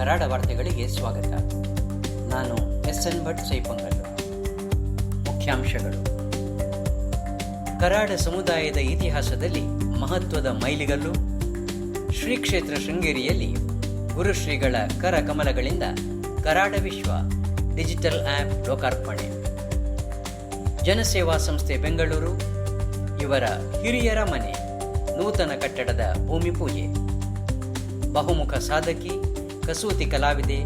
ಕರಾಡ ವಾರ್ತೆಗಳಿಗೆ ಸ್ವಾಗತ. ನಾನು S N Bhat ಸೈಪೊಂಗಲ್ಲು ಮುಖ್ಯಾಂಶಗಳು. ಕರಾಡ ಸಮುದಾಯದ ಇತಿಹಾಸದಲ್ಲಿ ಮಹತ್ವದ ಮೈಲಿಗಲ್ಲು. ಶ್ರೀ ಕ್ಷೇತ್ರ ಶೃಂಗೇರಿಯಲ್ಲಿ ಗುರುಶ್ರೀಗಳ ಕರ ಕಮಲಗಳಿಂದ ಕರಾಡ ವಿಶ್ವ ಡಿಜಿಟಲ್ ಆ್ಯಪ್ ಲೋಕಾರ್ಪಣೆ. ಜನಸೇವಾ ಸಂಸ್ಥೆ ಬೆಂಗಳೂರು, ಇವರ ಹಿರಿಯರ ಮನೆ, ನೂತನ ಕಟ್ಟಡದ ಭೂಮಿ ಪೂಜೆ. ಬಹುಮುಖ ಸಾಧಕಿ ಕಸೂತಿ ಕಲಾವಿದೆ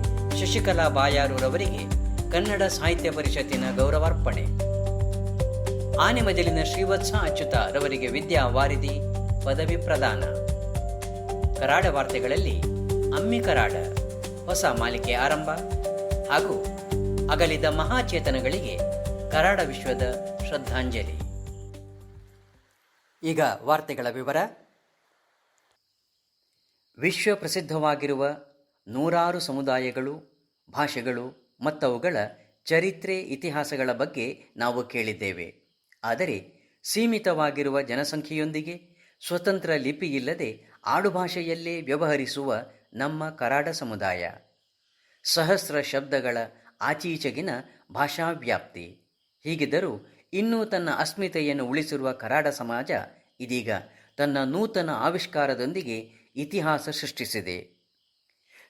ಶಶಿಕಲಾ ಬಾಯಾರೂರವರಿಗೆ ಕನ್ನಡ ಸಾಹಿತ್ಯ ಪರಿಷತ್ತಿನ ಗೌರವಾರ್ಪಣೆ. ಆನೆಮಜಲಿನ ಶ್ರೀವತ್ಸ ಅಚ್ಯುತ ರವರಿಗೆ ವಿದ್ಯಾ ವಾರಿಧಿ ಪದವಿ ಪ್ರದಾನ. ಕರಾಡ ವಾರ್ತೆಗಳಲ್ಲಿ ಅಮ್ಮಿ ಕರಾಡ, ಹೊಸ ಮಾಲಿಕೆ ಆರಂಭ ಹಾಗೂ ಅಗಲಿದ ಮಹಾಚೇತನಗಳಿಗೆ ಕರಾಡ ವಿಶ್ವದ ಶ್ರದ್ಧಾಂಜಲಿ. ಈಗ ವಾರ್ತೆಗಳ ವಿವರ. ವಿಶ್ವ ಪ್ರಸಿದ್ಧವಾಗಿರುವ ನೂರಾರು ಸಮುದಾಯಗಳು, ಭಾಷೆಗಳು ಮತ್ತವುಗಳ ಚರಿತ್ರೆ ಇತಿಹಾಸಗಳ ಬಗ್ಗೆ ನಾವು ಕೇಳಿದ್ದೇವೆ. ಆದರೆ ಸೀಮಿತವಾಗಿರುವ ಜನಸಂಖ್ಯೆಯೊಂದಿಗೆ ಸ್ವತಂತ್ರ ಲಿಪಿಯಿಲ್ಲದೆ ಆಡುಭಾಷೆಯಲ್ಲೇ ವ್ಯವಹರಿಸುವ ನಮ್ಮ ಕರಾಡ ಸಮುದಾಯ. ಸಹಸ್ರ ಶಬ್ದಗಳ ಆಚೀಚೆಗಿನ ಭಾಷಾವ್ಯಾಪ್ತಿ. ಹೀಗಿದ್ದರೂ ಇನ್ನೂ ತನ್ನ ಅಸ್ಮಿತೆಯನ್ನು ಉಳಿಸಿರುವ ಕರಾಡ ಸಮಾಜ ಇದೀಗ ತನ್ನ ನೂತನ ಆವಿಷ್ಕಾರದೊಂದಿಗೆ ಇತಿಹಾಸ ಸೃಷ್ಟಿಸಿದೆ.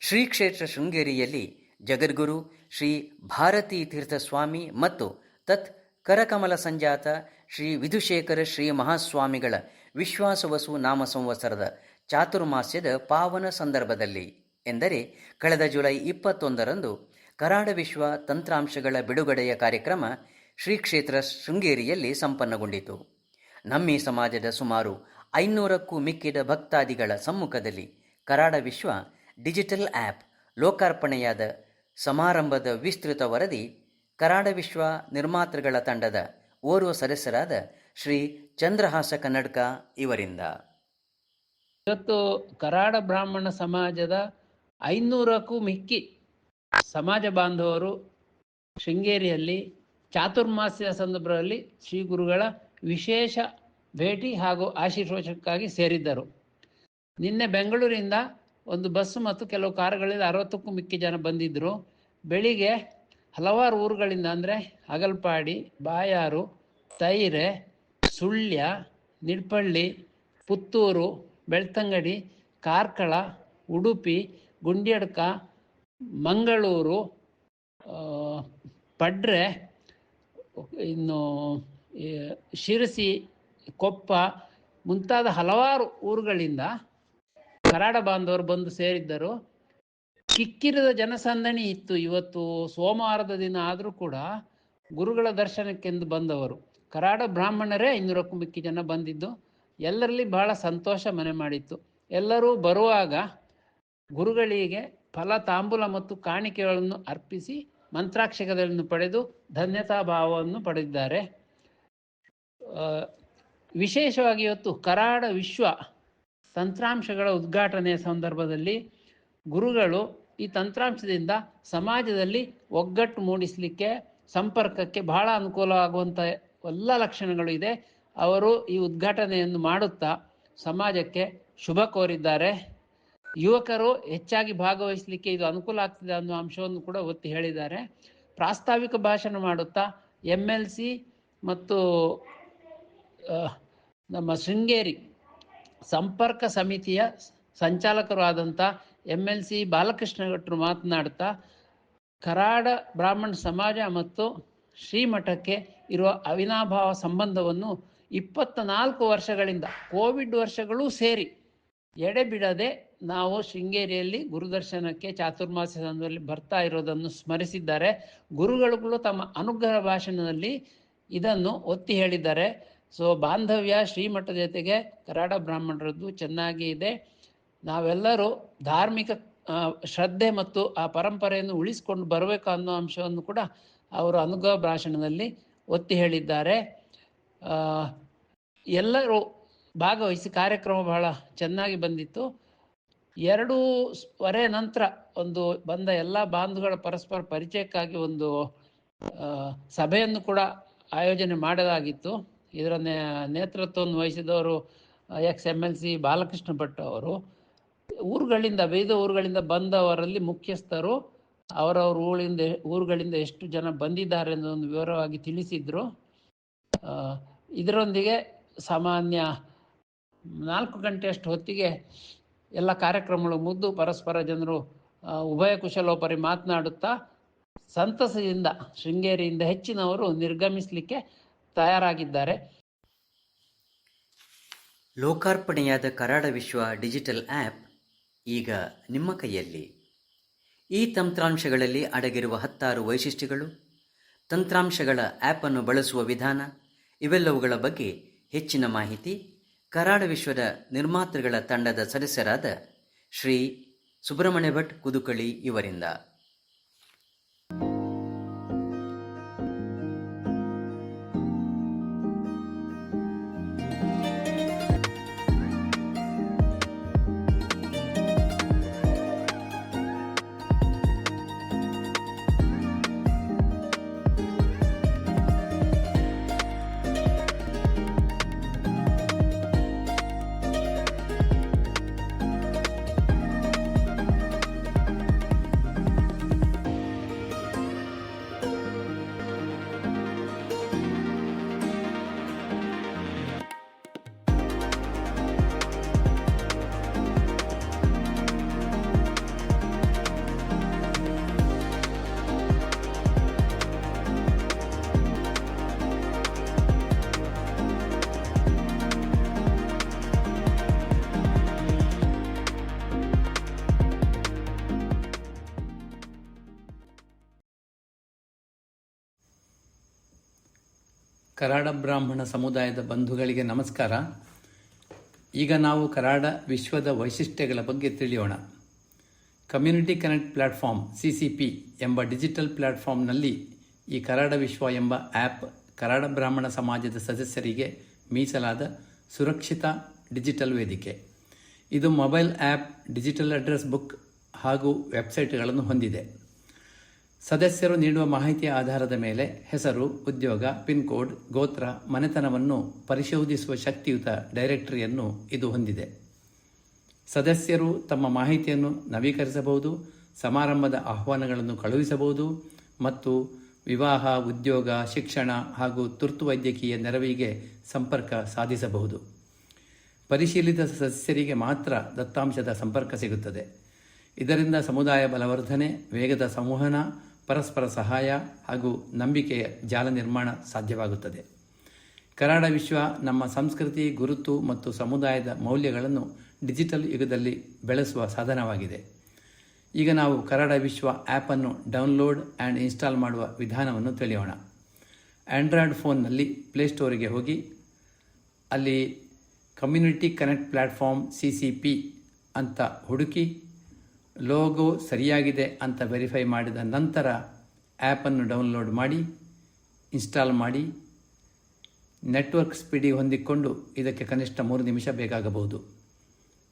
ಶ್ರೀ ಕ್ಷೇತ್ರ ಶೃಂಗೇರಿಯಲ್ಲಿ ಜಗದ್ಗುರು ಶ್ರೀ ಭಾರತೀ ತೀರ್ಥ ಸ್ವಾಮಿ ಮತ್ತು ತತ್ ಕರಕಮಲ ಸಂಜಾತ ಶ್ರೀ ವಿಧುಶೇಖರ ಶ್ರೀ ಮಹಾಸ್ವಾಮಿಗಳ ವಿಶ್ವಾಸವಸು ನಾಮ ಸಂವತ್ಸರದ ಚಾತುರ್ಮಾಸ್ಯದ ಪಾವನ ಸಂದರ್ಭದಲ್ಲಿ ಎಂದರೆ ಕಳೆದ ಜುಲೈ ಇಪ್ಪತ್ತೊಂದರಂದು ಕರಾಡ ವಿಶ್ವ ತಂತ್ರಾಂಶಗಳ ಬಿಡುಗಡೆಯ ಕಾರ್ಯಕ್ರಮ ಶ್ರೀ ಕ್ಷೇತ್ರ ಶೃಂಗೇರಿಯಲ್ಲಿ ಸಂಪನ್ನಗೊಂಡಿತು. ನಮ್ಮಿ ಸಮಾಜದ ಸುಮಾರು ಐನೂರಕ್ಕೂ ಮಿಕ್ಕಿದ ಭಕ್ತಾದಿಗಳ ಸಮ್ಮುಖದಲ್ಲಿ ಕರಾಡ ವಿಶ್ವ ಡಿಜಿಟಲ್ ಆ್ಯಪ್ ಲೋಕಾರ್ಪಣೆಯಾದ ಸಮಾರಂಭದ ವಿಸ್ತೃತ ವರದಿ ಕರಾಡ ವಿಶ್ವ ನಿರ್ಮಾತೃಗಳ ತಂಡದ ಓರ್ವ ಸದಸ್ಯರಾದ ಶ್ರೀ ಚಂದ್ರಹಾಸ ಕನ್ನಡಕ ಇವರಿಂದ. ಇವತ್ತು ಕರಾಡ ಬ್ರಾಹ್ಮಣ ಸಮಾಜದ ಐನೂರಕ್ಕೂ ಮಿಕ್ಕಿ ಸಮಾಜ ಬಾಂಧವರು ಶೃಂಗೇರಿಯಲ್ಲಿ ಚಾತುರ್ಮಾಸ್ಯ ಸಂದರ್ಭದಲ್ಲಿ ಶ್ರೀ ಗುರುಗಳ ವಿಶೇಷ ಭೇಟಿ ಹಾಗೂ ಆಶೀರ್ವಚಕ್ಕಾಗಿ ಸೇರಿದ್ದರು. ನಿನ್ನೆ ಬೆಂಗಳೂರಿಂದ ಒಂದು ಬಸ್ಸು ಮತ್ತು ಕೆಲವು ಕಾರುಗಳಲ್ಲಿ ಅರವತ್ತಕ್ಕೂ ಮಿಕ್ಕಿ ಜನ ಬಂದಿದ್ದರು ಬೆಳಿಗ್ಗೆ ಹಲವಾರು ಊರುಗಳಿಂದ ಅಂದರೆ ಅಗಲ್ಪಾಡಿ ಬಾಯಾರು, ತೈರೆ, ಸುಳ್ಯ, ನಿಡ್ಪಳ್ಳಿ, ಪುತ್ತೂರು, ಬೆಳ್ತಂಗಡಿ, ಕಾರ್ಕಳ, ಉಡುಪಿ, ಗುಂಡ್ಯಡ್ಕ, ಮಂಗಳೂರು ಪಡ್ರೆ, ಇನ್ನು ಶಿರಸಿ, ಕೊಪ್ಪ ಮುಂತಾದ ಹಲವಾರು ಊರುಗಳಿಂದ ಕರಾಡ ಬಾಂಧವರು ಬಂದು ಸೇರಿದ್ದರು. ಕಿಕ್ಕಿರಿದ ಜನಸಂದಣಿ ಇತ್ತು. ಇವತ್ತು ಸೋಮವಾರದ ದಿನ ಆದರೂ ಕೂಡ ಗುರುಗಳ ದರ್ಶನಕ್ಕೆಂದು ಬಂದವರು. ಕರಾಡ ಬ್ರಾಹ್ಮಣರೇ ಐನೂರಕ್ಕೂ ಮಿಕ್ಕಿ ಜನ ಬಂದಿದ್ದು. ಎಲ್ಲರಲ್ಲಿ ಬಹಳ ಸಂತೋಷ ಮನೆ ಮಾಡಿತ್ತು. ಎಲ್ಲರೂ ಬರುವಾಗ ಗುರುಗಳಿಗೆ ಫಲ, ತಾಂಬೂಲ ಮತ್ತು ಕಾಣಿಕೆಗಳನ್ನು ಅರ್ಪಿಸಿ ಮಂತ್ರಾಕ್ಷಕಗಳನ್ನು ಪಡೆದು ಧನ್ಯತಾ ಭಾವವನ್ನು ಪಡೆದಿದ್ದಾರೆ. ವಿಶೇಷವಾಗಿ ಇವತ್ತು ಕರಾಡ ವಿಶ್ವ ತಂತ್ರಾಂಶಗಳ ಉದ್ಘಾಟನೆಯ ಸಂದರ್ಭದಲ್ಲಿ ಗುರುಗಳು ಈ ತಂತ್ರಾಂಶದಿಂದ ಸಮಾಜದಲ್ಲಿ ಒಗ್ಗಟ್ಟು ಮೂಡಿಸಲಿಕ್ಕೆ, ಸಂಪರ್ಕಕ್ಕೆ ಬಹಳ ಅನುಕೂಲವಾಗುವಂಥ ಎಲ್ಲ ಲಕ್ಷಣಗಳು ಇದೆ. ಅವರು ಈ ಉದ್ಘಾಟನೆಯನ್ನು ಮಾಡುತ್ತಾ ಸಮಾಜಕ್ಕೆ ಶುಭ ಕೋರಿದ್ದಾರೆ. ಯುವಕರು ಹೆಚ್ಚಾಗಿ ಭಾಗವಹಿಸಲಿಕ್ಕೆ ಇದು ಅನುಕೂಲ ಆಗ್ತದೆ ಅನ್ನೋ ಅಂಶವನ್ನು ಕೂಡ ಒತ್ತಿ ಹೇಳಿದ್ದಾರೆ. ಪ್ರಾಸ್ತಾವಿಕ ಭಾಷಣ ಮಾಡುತ್ತಾ ಎಂ ಎಲ್ ಸಿ ಮತ್ತು ನಮ್ಮ ಶೃಂಗೇರಿ ಸಂಪರ್ಕ ಸಮಿತಿಯ ಸಂಚಾಲಕರು ಆದಂಥ ಎಂ ಎಲ್ ಸಿ ಬಾಲಕೃಷ್ಣ ಭಟ್ರು ಮಾತನಾಡ್ತಾ, ಕರಾಡ ಬ್ರಾಹ್ಮಣ ಸಮಾಜ ಮತ್ತು ಶ್ರೀಮಠಕ್ಕೆ ಇರುವ ಅವಿನಾಭಾವ ಸಂಬಂಧವನ್ನು ಇಪ್ಪತ್ತ ನಾಲ್ಕು ವರ್ಷಗಳಿಂದ, ಕೋವಿಡ್ ವರ್ಷಗಳೂ ಸೇರಿ ಎಡೆಬಿಡದೆ ನಾವು ಶೃಂಗೇರಿಯಲ್ಲಿ ಗುರುದರ್ಶನಕ್ಕೆ ಚಾತುರ್ಮಾಸ್ಯ ಸಂದರ್ಭದಲ್ಲಿ ಬರ್ತಾ ಇರೋದನ್ನು ಸ್ಮರಿಸಿದ್ದಾರೆ. ಗುರುಗಳು ತಮ್ಮ ಅನುಗ್ರಹ ಭಾಷಣದಲ್ಲಿ ಇದನ್ನು ಒತ್ತಿ ಹೇಳಿದ್ದಾರೆ. ಸೊ ಬಾಂಧವ್ಯ ಶ್ರೀಮಠ ಜೊತೆಗೆ ಕರಾಡ ಬ್ರಾಹ್ಮಣರದ್ದು ಚೆನ್ನಾಗಿ ಇದೆ. ನಾವೆಲ್ಲರೂ ಧಾರ್ಮಿಕ ಶ್ರದ್ಧೆ ಮತ್ತು ಆ ಪರಂಪರೆಯನ್ನು ಉಳಿಸ್ಕೊಂಡು ಬರಬೇಕು ಅನ್ನೋ ಅಂಶವನ್ನು ಕೂಡ ಅವರು ಅನುಗ್ರಹ ಭಾಷಣದಲ್ಲಿ ಒತ್ತಿ ಹೇಳಿದ್ದಾರೆ. ಎಲ್ಲರೂ ಭಾಗವಹಿಸಿ ಕಾರ್ಯಕ್ರಮ ಬಹಳ ಚೆನ್ನಾಗಿ ಬಂದಿತ್ತು. ಎರಡು ಸ್- ವರೆ ನಂತರ ಒಂದು ಬಂದ ಎಲ್ಲ ಬಾಂಧುಗಳ ಪರಸ್ಪರ ಪರಿಚಯಕ್ಕಾಗಿ ಒಂದು ಸಭೆಯನ್ನು ಕೂಡ ಆಯೋಜನೆ ಮಾಡಲಾಗಿತ್ತು. ಇದರ ನೇತೃತ್ವವನ್ನು ವಹಿಸಿದವರು ex M L C Balakrishna Bhat ಅವರು. ಊರುಗಳಿಂದ, ವಿವಿಧ ಊರುಗಳಿಂದ ಬಂದವರಲ್ಲಿ ಮುಖ್ಯಸ್ಥರು. ಅವರವ್ರ ಊರಿಂದ, ಊರುಗಳಿಂದ ಎಷ್ಟು ಜನ ಬಂದಿದ್ದಾರೆ ಅನ್ನೋದೊಂದು ವಿವರವಾಗಿ ತಿಳಿಸಿದ್ರು. ಇದರೊಂದಿಗೆ ಸಾಮಾನ್ಯ ನಾಲ್ಕು ಗಂಟೆಯಷ್ಟು ಹೊತ್ತಿಗೆ ಎಲ್ಲ ಕಾರ್ಯಕ್ರಮಗಳು ಮುದ್ದು, ಪರಸ್ಪರ ಜನರು ಉಭಯ ಕುಶಲೋಪರಿ ಮಾತನಾಡುತ್ತಾ, ಸಂತಸದಿಂದ, ಶೃಂಗೇರಿಯಿಂದ ಹೆಚ್ಚಿನವರು ನಿರ್ಗಮಿಸಲಿಕ್ಕೆ ತಯಾರಾಗಿದ್ದಾರೆ. ಲೋಕಾರ್ಪಣೆಯಾದ ಕರಾಡ ವಿಶ್ವ ಡಿಜಿಟಲ್ ಆ್ಯಪ್ ಈಗ ನಿಮ್ಮ ಕೈಯಲ್ಲಿ. ಈ ತಂತ್ರಾಂಶಗಳಲ್ಲಿ ಅಡಗಿರುವ ಹತ್ತಾರು ವೈಶಿಷ್ಟ್ಯಗಳು, ತಂತ್ರಾಂಶಗಳ ಆ್ಯಪನ್ನು ಬಳಸುವ ವಿಧಾನ, ಇವೆಲ್ಲವುಗಳ ಬಗ್ಗೆ ಹೆಚ್ಚಿನ ಮಾಹಿತಿ ಕರಾಡ ವಿಶ್ವದ ನಿರ್ಮಾತೃಗಳ ತಂಡದ ಸದಸ್ಯರಾದ ಶ್ರೀ ಸುಬ್ರಹ್ಮಣ್ಯ ಭಟ್ ಕುದುಕಳಿ ಇವರಿಂದ. ಕರಾಡ ಬ್ರಾಹ್ಮಣ ಸಮುದಾಯದ ಬಂಧುಗಳಿಗೆ ನಮಸ್ಕಾರ. ಈಗ ನಾವು ಕರಾಡ ವಿಶ್ವದ ವೈಶಿಷ್ಟ್ಯಗಳ ಬಗ್ಗೆ ತಿಳಿಯೋಣ. Community connect platform C C P ಎಂಬ ಡಿಜಿಟಲ್ ಪ್ಲಾಟ್ಫಾರ್ಮ್ನಲ್ಲಿ ಈ ಕರಾಡ ವಿಶ್ವ ಎಂಬ ಆ್ಯಪ್ ಕರಾಡ ಬ್ರಾಹ್ಮಣ ಸಮಾಜದ ಸದಸ್ಯರಿಗೆ ಮೀಸಲಾದ ಸುರಕ್ಷಿತ ಡಿಜಿಟಲ್ ವೇದಿಕೆ. ಇದು mobile app, digital address book ಹಾಗೂ ವೆಬ್ಸೈಟ್ಗಳನ್ನು ಹೊಂದಿದೆ. ಸದಸ್ಯರು ನೀಡುವ ಮಾಹಿತಿಯ ಆಧಾರದ ಮೇಲೆ ಹೆಸರು, ಉದ್ಯೋಗ, ಪಿನ್ ಕೋಡ್, ಗೋತ್ರ, ಮನೆತನವನ್ನು ಪರಿಶೋಧಿಸುವ ಶಕ್ತಿಯುತ ಡೈರೆಕ್ಟರಿಯನ್ನು ಇದು ಹೊಂದಿದೆ. ಸದಸ್ಯರು ತಮ್ಮ ಮಾಹಿತಿಯನ್ನು ನವೀಕರಿಸಬಹುದು, ಸಮಾರಂಭದ ಆಹ್ವಾನಗಳನ್ನು ಕಳುಹಿಸಬಹುದು ಮತ್ತು ವಿವಾಹ, ಉದ್ಯೋಗ, ಶಿಕ್ಷಣ ಹಾಗೂ ತುರ್ತು ವೈದ್ಯಕೀಯ ನೆರವಿಗೆ ಸಂಪರ್ಕ ಸಾಧಿಸಬಹುದು. ಪರಿಶೀಲಿತ ಸದಸ್ಯರಿಗೆ ಮಾತ್ರ ದತ್ತಾಂಶದ ಸಂಪರ್ಕ ಸಿಗುತ್ತದೆ. ಇದರಿಂದ ಸಮುದಾಯ ಬಲವರ್ಧನೆ, ವೇಗದ ಸಂವಹನ ಪರಸ್ಪರ ಸಹಾಯ ಹಾಗೂ ನಂಬಿಕೆಯ ಜಾಲ ನಿರ್ಮಾಣ ಸಾಧ್ಯವಾಗುತ್ತದೆ. ಕರಾಡ ವಿಶ್ವ ನಮ್ಮ ಸಂಸ್ಕೃತಿ, ಗುರುತು ಮತ್ತು ಸಮುದಾಯದ ಮೌಲ್ಯಗಳನ್ನು ಡಿಜಿಟಲ್ ಯುಗದಲ್ಲಿ ಬೆಳೆಸುವ ಸಾಧನವಾಗಿದೆ. ಈಗ ನಾವು ಕರಾಡ ವಿಶ್ವ ಆ್ಯಪನ್ನು ಡೌನ್ಲೋಡ್ ಆ್ಯಂಡ್ ಇನ್ಸ್ಟಾಲ್ ಮಾಡುವ ವಿಧಾನವನ್ನು ತಿಳಿಯೋಣ. ಆಂಡ್ರಾಯ್ಡ್ ಫೋನ್ನಲ್ಲಿ ಪ್ಲೇಸ್ಟೋರಿಗೆ ಹೋಗಿ, ಅಲ್ಲಿ community connect platform C C P ಅಂತ ಹುಡುಕಿ ಲೋಗೋ ಸರಿಯಾಗಿದೆ ಅಂತ ವೆರಿಫೈ ಮಾಡಿದ ನಂತರ ಆ್ಯಪನ್ನು ಡೌನ್ಲೋಡ್ ಮಾಡಿ ಇನ್ಸ್ಟಾಲ್ ಮಾಡಿ ನೆಟ್ವರ್ಕ್ ಸ್ಪೀಡಿ ಹೊಂದಿಕೊಂಡು ಇದಕ್ಕೆ ಕನಿಷ್ಠ ಮೂರು ನಿಮಿಷ ಬೇಕಾಗಬಹುದು.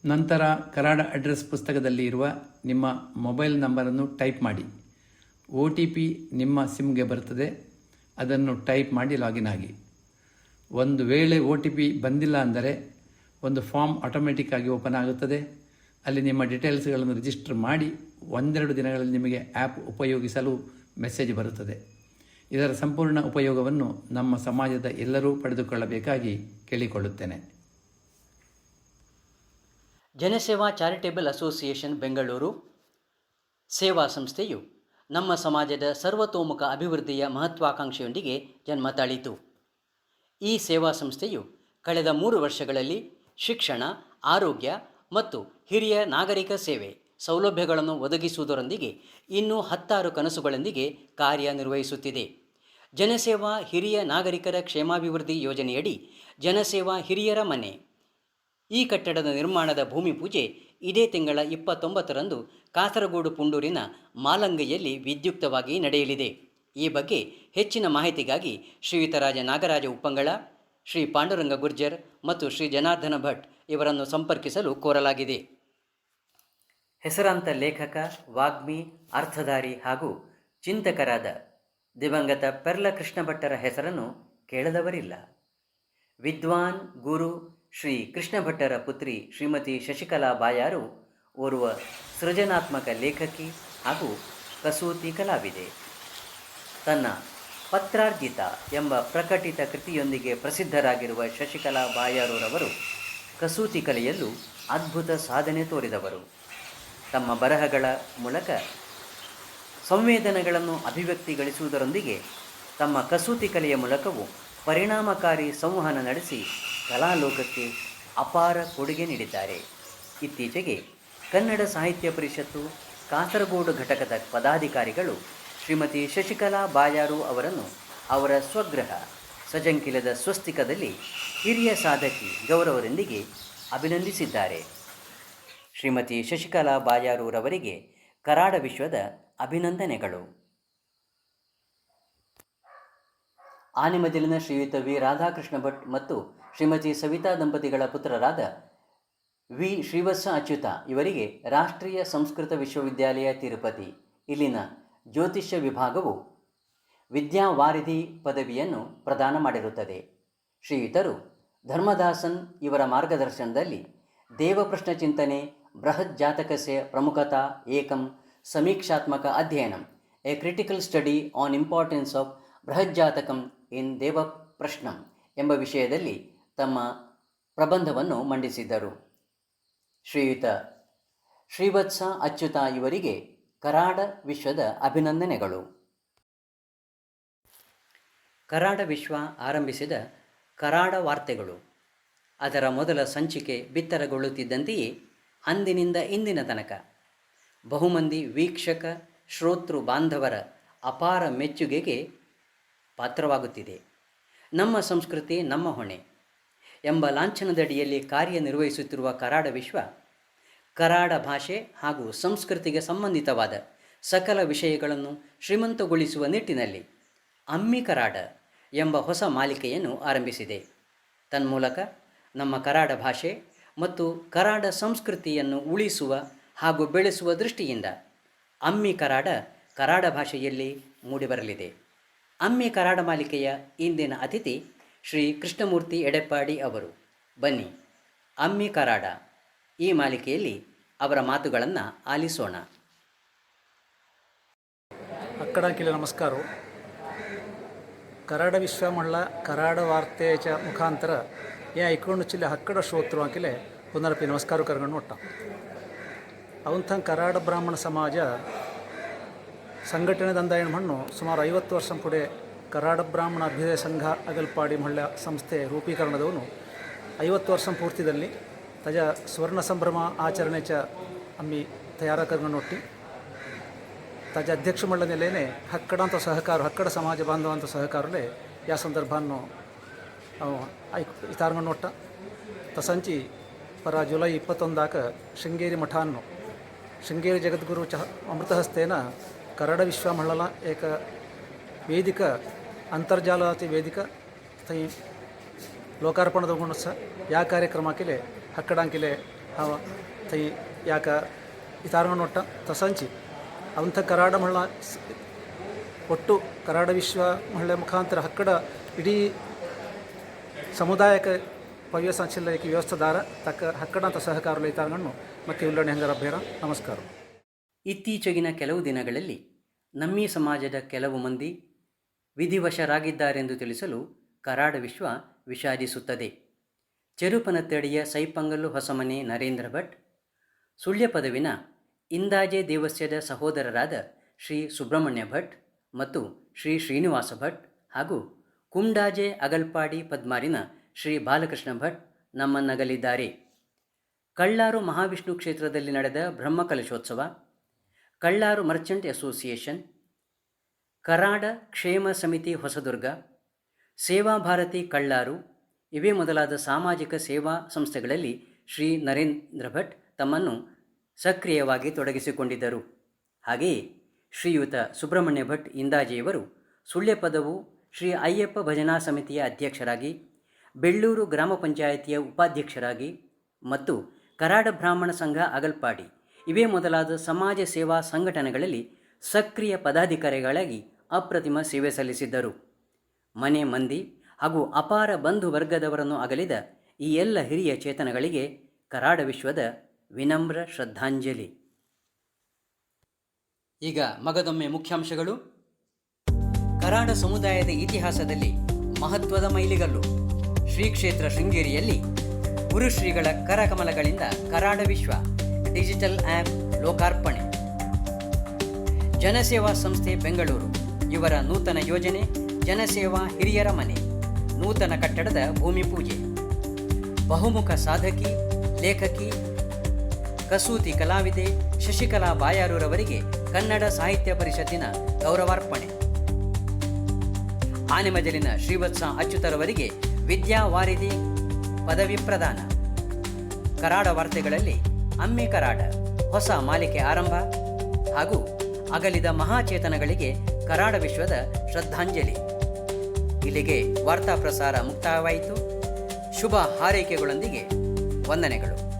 ನಂತರ ಕರಾಡ ಅಡ್ರೆಸ್ ಪುಸ್ತಕದಲ್ಲಿ ಇರುವ ನಿಮ್ಮ ಮೊಬೈಲ್ ನಂಬರನ್ನು ಟೈಪ್ ಮಾಡಿ. ಒ ಟಿ ಪಿ ನಿಮ್ಮ ಸಿಮ್ಗೆ ಬರುತ್ತದೆ ಅದನ್ನು ಟೈಪ್ ಮಾಡಿ ಲಾಗಿನ್ ಆಗಿ. ಒಂದು ವೇಳೆ ಒ ಟಿ ಪಿ ಬಂದಿಲ್ಲ ಅಂದರೆ ಒಂದು ಫಾರ್ಮ್ ಆಟೋಮೆಟಿಕ್ ಆಗಿ ಓಪನ್ ಆಗುತ್ತದೆ. ಅಲ್ಲಿ ನಿಮ್ಮ ಡೀಟೇಲ್ಸ್ಗಳನ್ನು ರಿಜಿಸ್ಟರ್ ಮಾಡಿ ಒಂದೆರಡು ದಿನಗಳಲ್ಲಿ ನಿಮಗೆ ಆ್ಯಪ್ ಉಪಯೋಗಿಸಲು ಮೆಸೇಜ್ ಬರುತ್ತದೆ. ಇದರ ಸಂಪೂರ್ಣ ಉಪಯೋಗವನ್ನು ನಮ್ಮ ಸಮಾಜದ ಎಲ್ಲರೂ ಪಡೆದುಕೊಳ್ಳಬೇಕಾಗಿ ಕೇಳಿಕೊಳ್ಳುತ್ತೇನೆ. ಜನಸೇವಾ ಚಾರಿಟೇಬಲ್ ಅಸೋಸಿಯೇಷನ್ ಬೆಂಗಳೂರು. ಸೇವಾ ಸಂಸ್ಥೆಯು ನಮ್ಮ ಸಮಾಜದ ಸರ್ವತೋಮುಖ ಅಭಿವೃದ್ಧಿಯ ಮಹತ್ವಾಕಾಂಕ್ಷೆಯೊಂದಿಗೆ ಜನ್ಮ ತಾಳಿತು. ಈ ಸೇವಾ ಸಂಸ್ಥೆಯು ಕಳೆದ ಮೂರು ವರ್ಷಗಳಲ್ಲಿ ಶಿಕ್ಷಣ, ಆರೋಗ್ಯ ಮತ್ತು ಹಿರಿಯ ನಾಗರಿಕ ಸೇವೆ ಸೌಲಭ್ಯಗಳನ್ನು ಒದಗಿಸುವುದರೊಂದಿಗೆ ಇನ್ನೂ ಹತ್ತಾರು ಕನಸುಗಳೊಂದಿಗೆ ಕಾರ್ಯನಿರ್ವಹಿಸುತ್ತಿದೆ ಜನಸೇವಾ ಹಿರಿಯ ನಾಗರಿಕರ ಕ್ಷೇಮಾಭಿವೃದ್ಧಿ ಯೋಜನೆಯಡಿ ಜನಸೇವಾ ಹಿರಿಯರ ಮನೆ. ಈ ಕಟ್ಟಡದ ನಿರ್ಮಾಣದ ಭೂಮಿ ಪೂಜೆ ಇದೇ ತಿಂಗಳ ಇಪ್ಪತ್ತೊಂಬತ್ತರಂದು ಕಾಸರಗೋಡು ಪುಂಡೂರಿನ ಮಾಲಂಗೈಯಲ್ಲಿ ವಿದ್ಯುಕ್ತವಾಗಿ ನಡೆಯಲಿದೆ. ಈ ಬಗ್ಗೆ ಹೆಚ್ಚಿನ ಮಾಹಿತಿಗಾಗಿ ಶ್ರೀಯುತರಾಜ ನಾಗರಾಜ ಉಪ್ಪಂಗಳ ಶ್ರೀ ಪಾಂಡುರಂಗ ಗುರ್ಜರ್ ಮತ್ತು ಶ್ರೀ ಜನಾರ್ದನ ಭಟ್ ಇವರನ್ನು ಸಂಪರ್ಕಿಸಲು ಕೋರಲಾಗಿದೆ. ಹೆಸರಾಂತ ಲೇಖಕ, ವಾಗ್ಮಿ, ಅರ್ಥಧಾರಿ ಹಾಗೂ ಚಿಂತಕರಾದ ದಿವಂಗತ ಪೆರ್ಲ ಕೃಷ್ಣ ಭಟ್ಟರ ಹೆಸರನ್ನು ಕೇಳದವರಿಲ್ಲ. ವಿದ್ವಾನ್ ಗುರು ಶ್ರೀ ಕೃಷ್ಣ ಭಟ್ಟರ ಪುತ್ರಿ ಶ್ರೀಮತಿ ಶಶಿಕಲಾ ಬಾಯಾರು ಓರ್ವ ಸೃಜನಾತ್ಮಕ ಲೇಖಕಿ ಹಾಗೂ ಕಸೂತಿ ಕಲಾವಿದೆ. ತನ್ನ ಪತ್ರಾರ್ಜಿತ ಎಂಬ ಪ್ರಕಟಿತ ಕೃತಿಯೊಂದಿಗೆ ಪ್ರಸಿದ್ಧರಾಗಿರುವ ಶಶಿಕಲಾ ಬಾಯಾರೂರವರು ಕಸೂತಿ ಕಲೆಯಲ್ಲೂ ಅದ್ಭುತ ಸಾಧನೆ ತೋರಿದವರು. ತಮ್ಮ ಬರಹಗಳ ಮೂಲಕ ಸಂವೇದನೆಗಳನ್ನು ಅಭಿವ್ಯಕ್ತಿಗಳಿಸುವುದರೊಂದಿಗೆ ತಮ್ಮ ಕಸೂತಿ ಕಲೆಯ ಮೂಲಕವೂ ಪರಿಣಾಮಕಾರಿ ಸಂವಹನ ನಡೆಸಿ ಕಲಾಲೋಕಕ್ಕೆ ಅಪಾರ ಕೊಡುಗೆ ನೀಡಿದ್ದಾರೆ. ಇತ್ತೀಚೆಗೆ ಕನ್ನಡ ಸಾಹಿತ್ಯ ಪರಿಷತ್ತು ಕಾಸರಗೋಡು ಘಟಕದ ಪದಾಧಿಕಾರಿಗಳು ಶ್ರೀಮತಿ ಶಶಿಕಲಾ ಬಾಯಾರು ಅವರನ್ನು ಅವರ ಸ್ವಗೃಹ ಸಜಂಕಿಲದ ಸ್ವಸ್ತಿಕದಲ್ಲಿ ಹಿರಿಯ ಸಾಧಕಿ ಗೌರವರೊಂದಿಗೆ ಅಭಿನಂದಿಸಿದ್ದಾರೆ. ಶ್ರೀಮತಿ ಶಶಿಕಲಾ ಬಾಯಾರೂರವರಿಗೆ ಕರಾಡ ವಿಶ್ವದ ಅಭಿನಂದನೆಗಳು. ಆನೆಮದಿಲಿನ ಶ್ರೀಯುತ ವಿ. ರಾಧಾಕೃಷ್ಣ ಭಟ್ ಮತ್ತು ಶ್ರೀಮತಿ ಸವಿತಾ ದಂಪತಿಗಳ ಪುತ್ರರಾದ ವಿ. ಶ್ರೀವತ್ಸ ಅಚ್ಯುತ ಇವರಿಗೆ ರಾಷ್ಟ್ರೀಯ ಸಂಸ್ಕೃತ ವಿಶ್ವವಿದ್ಯಾಲಯ ತಿರುಪತಿ. ಇಲ್ಲಿನ ಜ್ಯೋತಿಷ್ಯ ವಿಭಾಗವು ವಿದ್ಯಾವಾರಿಧಿ ಪದವಿಯನ್ನು ಪ್ರದಾನ ಮಾಡಿರುತ್ತದೆ. ಶ್ರೀಯುತರು ಧರ್ಮದಾಸನ್ ಇವರ ಮಾರ್ಗದರ್ಶನದಲ್ಲಿ ದೇವಪ್ರಶ್ನ ಚಿಂತನೆ, ಬೃಹತ್ ಜಾತಕಸ್ಯ ಪ್ರಮುಖತಾ ಏಕಂ, ಸಮೀಕ್ಷಾತ್ಮಕ ಅಧ್ಯಯನಂ, a critical study on importance of Brihat Jatakam in ದೇವಪ್ರಶ್ನಂ ಎಂಬ ವಿಷಯದಲ್ಲಿ ತಮ್ಮ ಪ್ರಬಂಧವನ್ನು ಮಂಡಿಸಿದ್ದರು. ಶ್ರೀಯುತ ಶ್ರೀವತ್ಸ ಅಚ್ಯುತ ಇವರಿಗೆ ಕರಾಡ ವಿಶ್ವದ ಅಭಿನಂದನೆಗಳು. ಕರಾಡ ವಿಶ್ವ ಆರಂಭಿಸಿದ ಕರಾಡ ವಾರ್ತೆಗಳು. ಅದರ ಮೊದಲ ಸಂಚಿಕೆ ಬಿತ್ತರಗೊಳ್ಳುತ್ತಿದ್ದಂತೆಯೇ ಅಂದಿನಿಂದ ಇಂದಿನ ತನಕ. ಬಹುಮಂದಿ ವೀಕ್ಷಕ ಶ್ರೋತೃ ಬಾಂಧವರ ಅಪಾರ ಮೆಚ್ಚುಗೆಗೆ ಪಾತ್ರವಾಗುತ್ತಿದೆ. ನಮ್ಮ ಸಂಸ್ಕೃತಿ ನಮ್ಮ ಹೊಣೆ ಎಂಬ ಲಾಂಛನದಡಿಯಲ್ಲಿ ಕಾರ್ಯನಿರ್ವಹಿಸುತ್ತಿರುವ ಕರಾಡ ವಿಶ್ವ, ಕರಾಡ ಭಾಷೆ ಹಾಗೂ ಸಂಸ್ಕೃತಿಗೆ ಸಂಬಂಧಿತವಾದ ಸಕಲ ವಿಷಯಗಳನ್ನು ಶ್ರೀಮಂತಗೊಳಿಸುವ ನಿಟ್ಟಿನಲ್ಲಿ, ಅಮ್ಮಿ ಕರಾಡ ಎಂಬ ಹೊಸ ಮಾಲಿಕೆಯನ್ನು ಆರಂಭಿಸಿದೆ. ತನ್ಮೂಲಕ ನಮ್ಮ ಕರಾಡ ಭಾಷೆ ಮತ್ತು ಕರಾಡ ಸಂಸ್ಕೃತಿಯನ್ನು ಉಳಿಸುವ ಹಾಗೂ ಬೆಳೆಸುವ ದೃಷ್ಟಿಯಿಂದ ಅಮ್ಮಿ ಕರಾಡ ಕರಾಡ ಭಾಷೆಯಲ್ಲಿ ಮೂಡಿಬರಲಿದೆ. ಅಮ್ಮಿ ಕರಾಡ ಮಾಲಿಕೆಯ ಇಂದಿನ ಅತಿಥಿ ಶ್ರೀ ಕೃಷ್ಣಮೂರ್ತಿ ಎಡೆಪ್ಪಾಡಿ ಅವರು. ಬನ್ನಿ, ಅಮ್ಮಿ ಕರಾಡ, ಈ ಮಾಲಿಕೆಯಲ್ಲಿ ಅವರ ಮಾತುಗಳನ್ನು ಆಲಿಸೋಣ. ಅಕ್ಕಡಾಕಿಲೆ ನಮಸ್ಕಾರ. ಕರಾಡ ವಿಶ್ವಮಳ್ಳ, ಕರಾಡ ವಾರ್ತೆ ಚ ಮುಖಾಂತರ ಏ ಐಕೊಂಡು ಚಿಲ್ಲೆ ಹಕ್ಕಡ ಶ್ರೋತೃ ಹಾಕಿಲೆ ಪುನರಪಿ ನಮಸ್ಕಾರ ಕರ್ಕೊಂಡು ಒಟ್ಟ. ಅವಂಥ ಕರಾಡ ಬ್ರಾಹ್ಮಣ ಸಮಾಜ ಸಂಘಟನೆ ದಂದಾಯಣ ಮಣ್ಣು ಸುಮಾರು ಐವತ್ತು ವರ್ಷ ಕೂಡ ಕರಾಡ ಬ್ರಾಹ್ಮಣ ಅಭ್ಯುದಯ ಸಂಘ ಅಗಲ್ಪಾಡಿ ಮಳ್ಳ ಸಂಸ್ಥೆ ರೂಪೀಕರಣದವನು. ಐವತ್ತು ವರ್ಷ ಪೂರ್ತಿದಲ್ಲಿ ತಜ ಸುವರ್ಣ ಸಂಭ್ರಮ ಆಚರಣೆ ಚ ಅಮ್ಮಿ ತಯಾರ ಕರ್ಕೊಂಡು ಒಟ್ಟಿ. ತಾಜ ಅಧ್ಯಕ್ಷ ಮಂಡಲ ನೆಲೆಯೇ ಹಕ್ಕಡಂತ ಸಹಕಾರ, ಹಕ್ಕಡ ಸಮಾಜ ಬಾಂಧವಂತ ಸಹಕಾರಲೇ ಯಾ ಸಂದರ್ಭವನ್ನು ಇತಾರಂಗಣ್ಣೊಟ್ಟ ಒಟ್ಟ ತಸಂಚಿ ಪರ ಜುಲೈ ಇಪ್ಪತ್ತೊಂದಾಕ ಶೃಂಗೇರಿ ಮಠಾನ್ನು, ಶೃಂಗೇರಿ ಜಗದ್ಗುರು ಚ ಅಮೃತಹಸ್ತೇನ ಕರಡ ವಿಶ್ವ ಮಳ್ಳಲ ಏಕ ವೇದಿಕ, ಅಂತರ್ಜಾಲಾತಿ ವೇದಿಕ, ತೈ ಲೋಕಾರ್ಪಣದಗೊಂಡು ಸಹ ಯಾ ಕಾರ್ಯಕ್ರಮಕ್ಕಿಲೆ, ಹಕ್ಕಡಾಂಕಿಲೆ ತೈ ಯಾಕ ಇತಾರಂಗಣ್ಣೊಟ್ಟ ಒಟ್ಟ ತಸಂಚಿ ಅವಂಥ ಕರಾಡ ಮಳ್ಳ ಸ್- ಒಟ್ಟು ಕರಾಡ ವಿಶ್ವ ಮಹಿಳೆ ಮುಖಾಂತರ ಹಕ್ಕಡ ಇಡೀ ಸಮುದಾಯಕ್ಕೆ ಪವ್ಯ ಸಂಚಲನಕ್ಕೆ ವ್ಯವಸ್ಥೆದಾರ ತಕ್ಕ ಹಕ್ಕಡಂತ ಸಹಕಾರ ಇತಾರ್ಗಣ್ಣು ಮತ್ತೆ ಉಲ್ಲಣೆ ಹಂಗರ ಬೇರ ನಮಸ್ಕಾರ. ಇತ್ತೀಚೆಗಿನ ಕೆಲವು ದಿನಗಳಲ್ಲಿ ನಮ್ಮಿ ಸಮಾಜದ ಕೆಲವು ಮಂದಿ ವಿಧಿವಶರಾಗಿದ್ದಾರೆಂದು ತಿಳಿಸಲು ಕರಾಡ ವಿಶ್ವ ವಿಷಾದಿಸುತ್ತದೆ. ಚೆರುಪನತ್ತಡಿಯ ಸೈಪಂಗಲ್ಲು ಹೊಸಮನೆ ನರೇಂದ್ರ ಭಟ್ ಸುಳ್ಯ ಪದವಿನ ಇಂದಾಜೆ ದೇವಸ್ಯದ ಸಹೋದರರಾದ ಶ್ರೀ ಸುಬ್ರಹ್ಮಣ್ಯ ಭಟ್ ಮತ್ತು ಶ್ರೀ ಶ್ರೀನಿವಾಸ ಭಟ್ ಹಾಗೂ ಕುಂಡಾಜೆ ಅಗಲ್ಪಾಡಿ ಪದ್ಮಾರಿನ ಶ್ರೀ ಬಾಲಕೃಷ್ಣ ಭಟ್ ನಮ್ಮನ್ನಗಲಿದ್ದಾರೆ. ಕಳ್ಳಾರು ಮಹಾವಿಷ್ಣು ಕ್ಷೇತ್ರದಲ್ಲಿ ನಡೆದ ಬ್ರಹ್ಮಕಲಶೋತ್ಸವ, ಕಳ್ಳಾರು ಮರ್ಚೆಂಟ್ ಅಸೋಸಿಯೇಷನ್, ಕರಾಡ ಕ್ಷೇಮ ಸಮಿತಿ ಹೊಸದುರ್ಗ, ಸೇವಾ ಭಾರತಿ ಕಳ್ಳಾರು ಇವೇ ಮೊದಲಾದ ಸಾಮಾಜಿಕ ಸೇವಾ ಸಂಸ್ಥೆಗಳಲ್ಲಿ ಶ್ರೀ ನರೇಂದ್ರ ಭಟ್ ತಮ್ಮನ್ನು ಸಕ್ರಿಯವಾಗಿ ತೊಡಗಿಸಿಕೊಂಡಿದ್ದರು. ಹಾಗೆಯೇ ಶ್ರೀಯುತ ಸುಬ್ರಹ್ಮಣ್ಯ ಭಟ್ ಇಂದಾಜಿಯವರು ಸುಳ್ಯ ಪದವು ಶ್ರೀ ಅಯ್ಯಪ್ಪ ಭಜನಾ ಸಮಿತಿಯ ಅಧ್ಯಕ್ಷರಾಗಿ, ಬೆಳ್ಳೂರು ಗ್ರಾಮ ಪಂಚಾಯಿತಿಯ ಉಪಾಧ್ಯಕ್ಷರಾಗಿ ಮತ್ತು ಕರಾಡ ಬ್ರಾಹ್ಮಣ ಸಂಘ ಅಗಲ್ಪಾಡಿ ಇವೇ ಮೊದಲಾದ ಸಮಾಜ ಸೇವಾ ಸಂಘಟನೆಗಳಲ್ಲಿ ಸಕ್ರಿಯ ಪದಾಧಿಕಾರಿಗಳಾಗಿ ಅಪ್ರತಿಮ ಸೇವೆ ಸಲ್ಲಿಸಿದ್ದರು. ಮನೆ ಮಂದಿ ಹಾಗೂ ಅಪಾರ ಬಂಧು ವರ್ಗದವರನ್ನು ಅಗಲಿದ ಈ ಎಲ್ಲ ಹಿರಿಯ ಚೇತನಗಳಿಗೆ ಕರಾಡ ವಿಶ್ವದ ವಿನಮ್ರ ಶ್ರದ್ಧಾಂಜಲಿ. ಈಗ ಮಗದೊಮ್ಮೆ ಮುಖ್ಯಾಂಶಗಳು. ಕರಾಡ ಸಮುದಾಯದ ಇತಿಹಾಸದಲ್ಲಿ ಮಹತ್ವದ ಮೈಲಿಗಲ್ಲು. ಶ್ರೀ ಕ್ಷೇತ್ರ ಶೃಂಗೇರಿಯಲ್ಲಿ ಗುರುಶ್ರೀಗಳ ಕರಕಮಲಗಳಿಂದ ಕರಾಡ ವಿಶ್ವ ಡಿಜಿಟಲ್ ಆ್ಯಪ್ ಲೋಕಾರ್ಪಣೆ. ಜನಸೇವಾ ಸಂಸ್ಥೆ ಬೆಂಗಳೂರು, ಇವರ ನೂತನ ಯೋಜನೆ ಜನಸೇವಾ ಹಿರಿಯರ ಮನೆ, ನೂತನ ಕಟ್ಟಡದ ಭೂಮಿ ಪೂಜೆ. ಬಹುಮುಖ ಸಾಧಕಿ, ಲೇಖಕಿ ಕಸೂತಿ ಕಲಾವಿದೆ ಶಶಿಕಲಾ ಬಾಯಾರೂರವರಿಗೆ ಕನ್ನಡ ಸಾಹಿತ್ಯ ಪರಿಷತ್ತಿನ ಗೌರವಾರ್ಪಣೆ. ಆನೆಮಜಲಿನ ಶ್ರೀವತ್ಸ ಅಚ್ಯುತರವರಿಗೆ ವಿದ್ಯಾವಾರಿಧಿ ಪದವಿ ಪ್ರದಾನ. ಕರಾಡ ವಾರ್ತೆಗಳಲ್ಲಿ ಅಮ್ಮೆ ಕರಾಡ, ಹೊಸ ಮಾಲಿಕೆ ಆರಂಭ ಹಾಗೂ ಅಗಲಿದ ಮಹಾಚೇತನಗಳಿಗೆ ಕರಾಡ ವಿಶ್ವದ ಶ್ರದ್ಧಾಂಜಲಿ. ಇಲ್ಲಿಗೆ ವಾರ್ತಾ ಪ್ರಸಾರ ಮುಕ್ತಾಯವಾಯಿತು. ಶುಭ ಹಾರೈಕೆಗಳೊಂದಿಗೆ ವಂದನೆಗಳು.